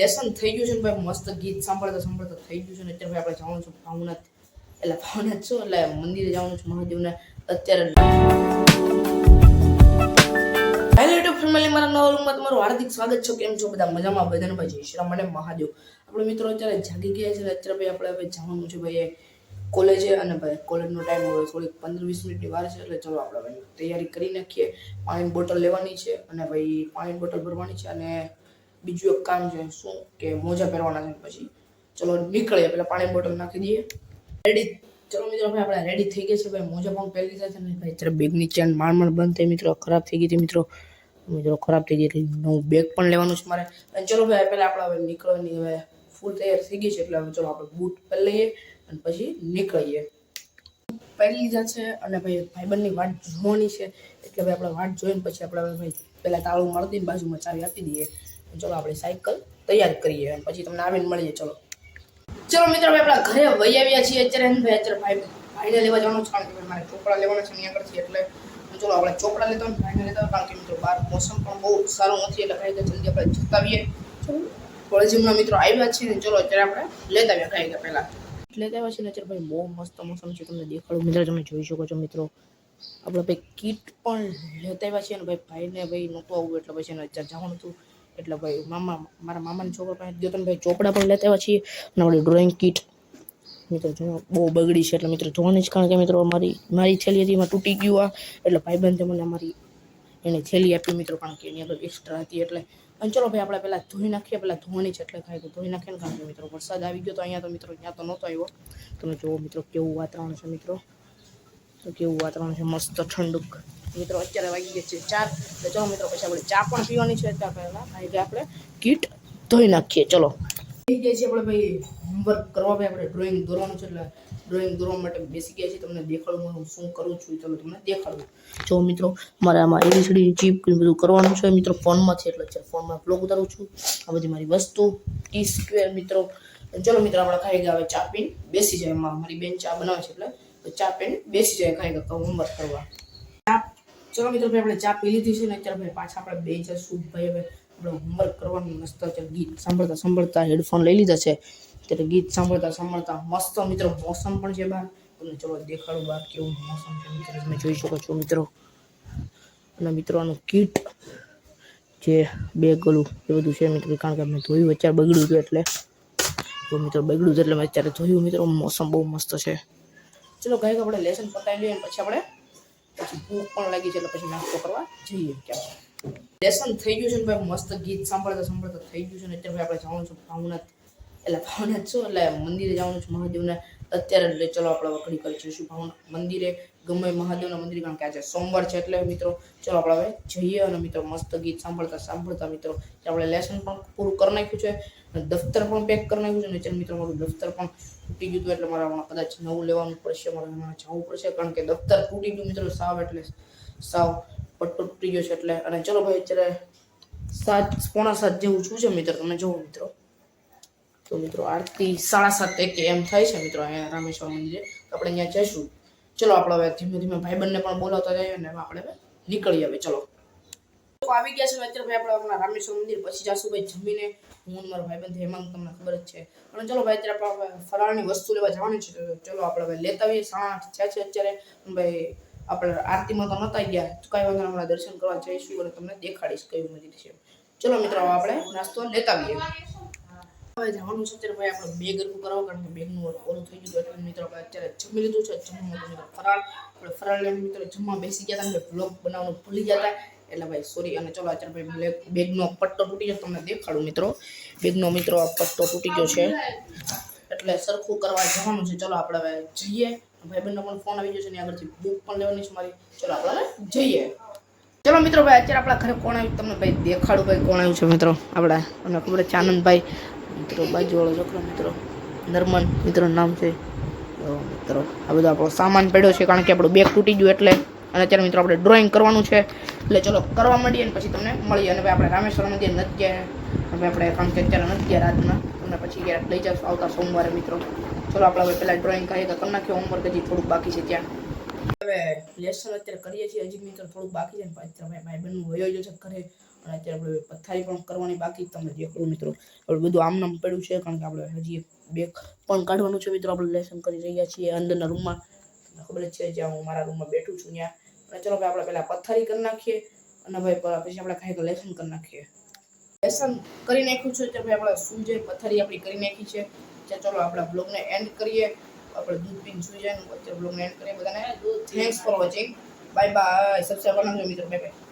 Lesson થઈ ગયું છે ને ભાઈ, મસ્ત ગીત સાંભળતા સાંભળતા થઈ ગયું છે ને, અત્યારે ભાઈ આપણે જવાનું છું ભાવનાથ. એટલે ભાવનાથ છું? એટલે મંદિરે જવાનું છે મહાદેવને. અત્યારે હેલો ફેમિલી મારા નવા રૂમમાં તમારું હાર્દિક સ્વાગત છે. કેમ છો બધા? મજામાં? બધાને ભાઈ જય શ્રી રામ અને મહાદેવ. આપણે મિત્રો અત્યારે જાગી ગયા છે અત્યારે ભાઈ આપણે હવે જવાનું છે ભાઈ કોલેજે. અને ભાઈ કોલેજનો ટાઈમ હવે થોડીક પંદર વીસ મિનિટની વાર છે, એટલે ચલો આપણે તૈયારી કરી નાખીએ. પાણીની બોટલ લેવાની છે અને ભાઈ પાણીની બોટલ ભરવાની છે અને બીજું એક કામ છે શું કે મોજા પહેરવાના છે પછી. ચલો નીકળીએ, પેલા પાણી બોટલ નાખી દઈએ. રેડી ચલો મિત્રો ભાઈ આપણે રેડી થઈ ગયા છે. ભાઈ, મોજા પણ પહેરી લીધા છે ને ભાઈ ત્યારે બેગની ચેન માંડ માંડ બંધ થઈ મિત્રો, ખરાબ થઈ ગઈ હતી મિત્રો. મિત્રો, ખરાબ થઈ ગઈ એટલે નવું બેગ પણ લેવાનું છે મારે. અને ચલો ભાઈ પહેલાં આપણે હવે નીકળવાની હવે ફૂલ તૈયાર થઈ ગઈ છે, એટલે હવે ચલો આપણે બૂટ પહેરી લઈએ અને પછી નીકળીએ. પહેરી લીધા છે અને ભાઈ ભાઈબંધની વાટ જોવાની છે. એટલે ભાઈ આપણે વાટ જોઈને પછી આપણે ભાઈ પહેલાં તાળું મળતી બાજુમાં ચાવી આપી દઈએ. ચલો આપણે સાયકલ તૈયાર કરીએ અને પછી તમને આવીને મળીએ. ચલો. ચલો મિત્રો ભાઈ આપણા ઘરે વહી આવ્યા છીએ અત્યારે ભાઈ અત્યારે ભાઈ ભાઈને લેવા જવાનું છે કારણ કે મારે ચોપડા લેવાના છે અહીંયા આગળથી, એટલે ચલો આપણે ચોપડા લેતા હોય ભાઈને લેતા હોય કારણ કે મિત્રો બહાર મોસમ પણ બહુ સારું નથી, એટલે ભાઈ જલ્દી આપણે જતા આવીએ કોલેજમાં મિત્રો આવ્યા છે ને ચલો અત્યારે આપણે લેતા આવ્યા ગયા પહેલાં. લેતા આવ્યા છે ને અત્યારે ભાઈ બહુ મસ્ત મોસમ છે, તમને દેખાડું. મિત્રો, તમે જોઈ શકો છો મિત્રો, આપણે ભાઈ કીટ પણ લેતા આવ્યા છીએ ને ભાઈ ભાઈને, ભાઈ નહોતું આવવું એટલે પછી એને જવાનું હતું. એટલે ભાઈ મામા, મારા મામાના છોકરા પાસે ગયો ભાઈ ચોપડા પણ લેતા આવ્યા છીએ. અને આપણે ડ્રોઈંગ કીટ મિત્રો જો બહુ બગડી છે એટલે મિત્રો જોવાની જ કારણ કે મિત્રો મારી મારી થેલી હતી, એમાં તૂટી ગયું આ. એટલે ભાઈબંધે મને અમારી એને થેલી આપી મિત્રો, કારણ કે એની આગળ એક્સ્ટ્રા હતી એટલે. અને ચલો ભાઈ, આપણે પહેલાં ધોઈ નાખીએ, પહેલાં ધોવાની છે એટલે ખાઈ ધોઈ નાખીએ કારણ કે મિત્રો વરસાદ આવી ગયો તો અહીંયા તો મિત્રો ત્યાં તો નહોતો આવ્યો. તમે જુઓ મિત્રો કેવું વાતાવરણ છે મિત્રો. તો કેવું વાતાવરણ છે, મસ્ત ઠંડુક. મિત્રો, અત્યારે વાગી ગયા છે ચાર. તો ચલો મિત્રો, પછી આપણે ચા પણ પીવાની છે ત્યાં પહેલાં. કે આપણે કીટ ધોઈ નાખીએ. ચલો. થઈ ગયા છે આપણે ભાઈ હોમવર્ક કરવા. ભાઈ આપણે ડ્રોઈંગ દોરવાનું છે એટલે ડ્રોઈંગ દોરવા માટે બેસી ગયા છે તમને દેખાડું હું શું કરું છું ચાલો તમને દેખાડું. જો મિત્રો, મારે આમાં એબીસીડી ચીપ બધું કરવાનું છે મિત્રો ફોનમાં છે એટલે અત્યારે ફોનમાં બ્લોગ ઉતારું છું. આ બધી મારી વસ્તુ ટી સ્ક્વેર મિત્રો. ચલો મિત્રો, આપણે ખાઈ ગયા. હવે ચા પીને બેસી જાય. મારી બેન ચા બનાવે છે એટલે. ચા પીને બેસી જાય. ખાઈ ગયા હોમવર્ક કરવા. ચા ચલો મિત્રો ભાઈ આપણે ચા પી લીધી છે ને અત્યારે ભાઈ પાછા આપણે બે જશું ભાઈ હવે આપણે હોમવર્ક કરવાનું મસ્ત અત્યારે ગીત સાંભળતા સાંભળતા હેડફોન લઈ લીધા છે. અત્યારે ગીત સાંભળતા સાંભળતા મસ્ત મિત્રો, મોસમ પણ છે બહાર. તમને ચલો દેખાડું બહાર કેવું મોસમ છે મિત્રો, તમે જોઈ શકો છો મિત્રો. અને મિત્રો આનું કીટ જે બે ઓલું એ બધું છે મિત્રો, કારણ કે મેં ધોયું અત્યારે બગડ્યું હતું એટલે. તો મિત્રો બગડ્યું છે એટલે મેં અત્યારે ધોયું મિત્રો, મોસમ બહુ મસ્ત છે. ચલો કંઈક આપણે લેસન પતાવી લઈએ પછી આપણે પછી ભૂખ પણ લાગી છે એટલે પછી નાસ્તો કરવા જઈએ. ક્યાં લેસન થઈ ગયું છે ને ભાઈ, મસ્ત ગીત સાંભળતા સાંભળતા થઈ ગયું છે ને, અત્યારે આપણે જવાનું છે ભાવનાથ. એટલે ભાવનાથ શું? એટલે મંદિરે જવાનું છે, મહાદેવને અત્યારે એટલે ચલો આપણે વખડી કરી જઈશું ભાવના મંદિરે. ગમે મહાદેવના મંદિરે, કારણ કે આજે સોમવાર છે એટલે મિત્રો, ચલો આપણે હવે જઈએ અને મિત્રો મસ્ત ગીત સાંભળતા સાંભળતા મિત્રો આપણે લેસન પણ પૂરું કરી નાખ્યું છે અને દફતર પણ પેક કરી નાખ્યું છે. ને ચાલ મિત્રો મારું દફતર પણ તૂટી ગયું હતું એટલે મારે હમણાં કદાચ નવું લેવાનું પડશે, મારે હમણાં જવું પડશે, કારણ કે દફતર તૂટી ગયું મિત્રો સાવ એટલે સાવ પટ્ટો તૂટી ગયો છે એટલે. અને ચલો ભાઈ, અત્યારે સાત, પોણા સાત જેવું છું છે મિત્રો, તમે જુઓ મિત્રો. તો મિત્રો આરતી સાડા સાત કે એમ થાય છે મિત્રો અહીંયા રામેશ્વર મંદિરે. તો આપણે અહીંયા જઈશું. ચલો આપણે હવે ધીમે ધીમે ભાઈબંધને પણ બોલાવતા જઈએ અને આપણે નીકળીએ નીકળી હવે ચલો. આવી ગયા છે અત્યારે ભાઈ આપણે રામેશ્વર મંદિર, પછી જાશું ભાઈ જમીને. હું મારો ભાઈબંધ, હેમાંગ, તમને ખબર જ છે. અને ચલો ભાઈ અત્યારે આપણે ફરાળની વસ્તુ લેવા જવાની છે. ચલો આપણે હવે લેતા આવીએ. સાડા આઠ છે અત્યારે. ભાઈ આપણે આરતીમાં તો નતા ગયા. કાંઈ વાંધો હમણાં દર્શન કરવા જઈશું અને તમને દેખાડીશ કયું મંદિર છે. ચલો મિત્રો આપણે નાસ્તો લેતા આવીએ. હવે જવાનું છે અત્યારે ભાઈ આપણે બેગ હરખું કરાવો કારણ કે બેગનું ઓલું થઈ ગયું એટલે મિત્રો આપણે અત્યારે જમી લીધું છે. જમવાનું મિત્રો ફરાળ. આપણે ફરાળ લઈને મિત્રો જમવા બેસી ગયા હતા. ને બ્લોગ બનાવવાનું ભૂલી ગયા હતા. એટલે ભાઈ સોરી અને ચલો અત્યારે ભાઈ બેગનો પટ્ટો તૂટી ગયો. તમને દેખાડું મિત્રો. બેગનો મિત્રો આ પટ્ટો તૂટી ગયો છે. એટલે સરખું કરવા જવાનું છે. ચલો આપણે હવે જઈએ. ભાઈબંધનો પણ ફોન આવી ગયો છે. ને આગળથી બુક પણ લેવાની છે મારી. ચલો આપણે જઈએ. ચલો મિત્રો, ભાઈ અત્યારે આપણા ઘરે કોણ આવ્યું? તમને ભાઈ દેખાડું ભાઈ કોણ આવ્યું છે મિત્રો. આપણા તમને ખબર છે આનંદભાઈ. મિત્રો, બાજુવાળો છોકરો, મિત્રો. નર્મન મિત્રો નામ છે. મિત્રો, આ બધો આપણો સામાન પડ્યો છે, કારણ કે આપણો બેગ તૂટી ગયું એટલે. અને અત્યારે, મિત્રો, આપણે ડ્રોઈંગ કરવાનું છે. એટલે ચલો, કરવા માંડીએ અને પછી તમને મળીએ. અને આપણે રામેશ્વર મંદિર નથી ગયા. હવે આપણે કારણ કે અત્યારે નથી ગયા રાતના. તમને પછી ક્યારેક લઈ જશું આવતા સોમવારે, મિત્રો. ચલો, આપણે હવે પહેલાં ડ્રોઈંગ કરીએ. તો કરી નાખ્યો હોમવર્ક હજી થોડુંક બાકી છે ત્યાં. હવે લેસન અત્યારે કરીએ છીએ. હજી મિત્રો થોડુંક બાકી છે ને ભાઈ ભાઈ બહેનનું વયો છે ઘરે. અને અત્યારે આપણે પથારી પણ કરવાની બાકી તમે દેખો મિત્રો. આપણે બધું આમનામ પડ્યું છે, કારણ કે આપણે હજી બેગ પણ કાઢવાનું છે મિત્રો. આપણે લેસન કરી રહ્યા છીએ અંદરના રૂમમાં. ખબર જ છે, જ્યાં હું મારા રૂમમાં બેઠું છું ત્યાં. અને ચલો ભાઈ, આપણે પહેલાં પથારી કરી નાખીએ અને ભાઈ પછી આપણે કાંઈક લેસન કરી નાખીએ. લેસન કરી નાખ્યું છે, તો ભાઈ, આપણે સૂઈ જાય પથારી આપણી કરી નાખી છે. ત્યાં ચલો આપણા બ્લોગને એન્ડ કરીએ. આપણે દૂધ પીને જાય અત્યારે બ્લોગને એન્ડ કરીએ બધાને. Thanks for watching bye bye subscribe કરનાજો મિત્રો. Bye bye